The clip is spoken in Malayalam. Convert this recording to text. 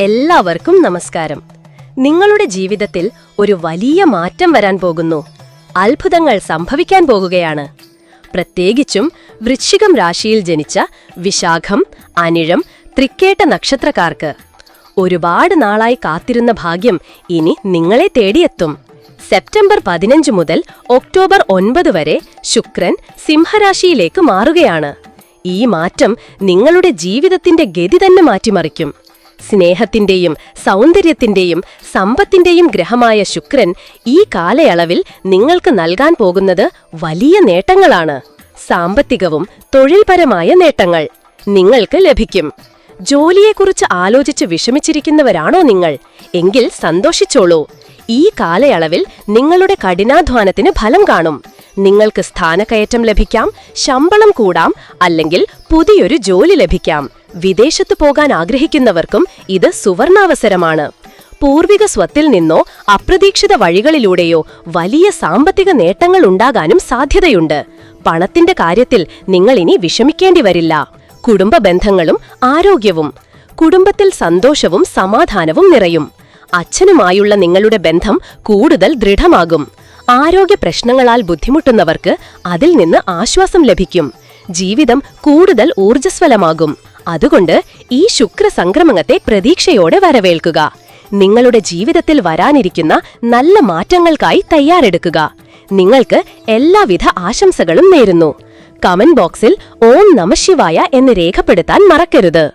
എല്ലാവർക്കും നമസ്കാരം. നിങ്ങളുടെ ജീവിതത്തിൽ ഒരു വലിയ മാറ്റം വരാൻ പോകുന്നു. അത്ഭുതങ്ങൾ സംഭവിക്കാൻ പോകുകയാണ്. പ്രത്യേകിച്ചും വൃശ്ചികം രാശിയിൽ ജനിച്ച വിശാഖം അനിഴം തൃക്കേട്ട നക്ഷത്രക്കാർക്ക്. ഒരുപാട് നാളായി കാത്തിരുന്ന ഭാഗ്യം ഇനി നിങ്ങളെ തേടിയെത്തും. സെപ്റ്റംബർ പതിനഞ്ച് മുതൽ ഒക്ടോബർ ഒൻപത് വരെ ശുക്രൻ സിംഹരാശിയിലേക്ക് മാറുകയാണ്. ഈ മാറ്റം നിങ്ങളുടെ ജീവിതത്തിന്റെ ഗതി തന്നെ മാറ്റിമറിക്കും. സ്നേഹത്തിന്റെയും സൗന്ദര്യത്തിന്റെയും സമ്പത്തിന്റെയും ഗ്രഹമായ ശുക്രൻ ഈ കാലയളവിൽ നിങ്ങൾക്ക് നൽകാൻ പോകുന്നത് വലിയ നേട്ടങ്ങളാണ്. സാമ്പത്തികവും തൊഴിൽപരമായ നേട്ടങ്ങൾ നിങ്ങൾക്ക് ലഭിക്കും. ജോലിയെക്കുറിച്ച് ആലോചിച്ച് വിഷമിച്ചിരിക്കുന്നവരാണോ നിങ്ങൾ? എങ്കിൽ സന്തോഷിച്ചോളൂ. ഈ കാലയളവിൽ നിങ്ങളുടെ കഠിനാധ്വാനത്തിന് ഫലം കാണും. നിങ്ങൾക്ക് സ്ഥാനക്കയറ്റം ലഭിക്കാം ശമ്പളം കൂടാം അല്ലെങ്കിൽ പുതിയൊരു ജോലി ലഭിക്കാം. വിദേശത്തു പോകാൻ ആഗ്രഹിക്കുന്നവർക്കും ഇത് സുവർണാവസരമാണ്. പൂർവിക സ്വത്തിൽ നിന്നോ അപ്രതീക്ഷിത വഴികളിലൂടെയോ വലിയ സാമ്പത്തിക നേട്ടങ്ങൾ ഉണ്ടാകാനും സാധ്യതയുണ്ട്. പണത്തിന്റെ കാര്യത്തിൽ നിങ്ങൾ ഇനി വിഷമിക്കേണ്ടി വരില്ല. കുടുംബ ബന്ധങ്ങളും ആരോഗ്യവും കുടുംബത്തിൽ സന്തോഷവും സമാധാനവും നിറയും. അച്ഛനുമായുള്ള നിങ്ങളുടെ ബന്ധം കൂടുതൽ ദൃഢമാകും. ആരോഗ്യ പ്രശ്നങ്ങളാൽ ബുദ്ധിമുട്ടുന്നവർക്ക് അതിൽ നിന്ന് ആശ്വാസം ലഭിക്കും. ജീവിതം കൂടുതൽ ഊർജസ്വലമാകും. അതുകൊണ്ട് ഈ ശുക്ര സംക്രമണത്തെ പ്രതീക്ഷയോടെ വരവേൽക്കുക. നിങ്ങളുടെ ജീവിതത്തിൽ വരാനിരിക്കുന്ന നല്ല മാറ്റങ്ങൾക്കായി തയ്യാറെടുക്കുക. നിങ്ങൾക്ക് എല്ലാവിധ ആശംസകളും നേരുന്നു. കമന്റ് ബോക്സിൽ ഓം നമശിവായ എന്ന് രേഖപ്പെടുത്താൻ മറക്കരുത്.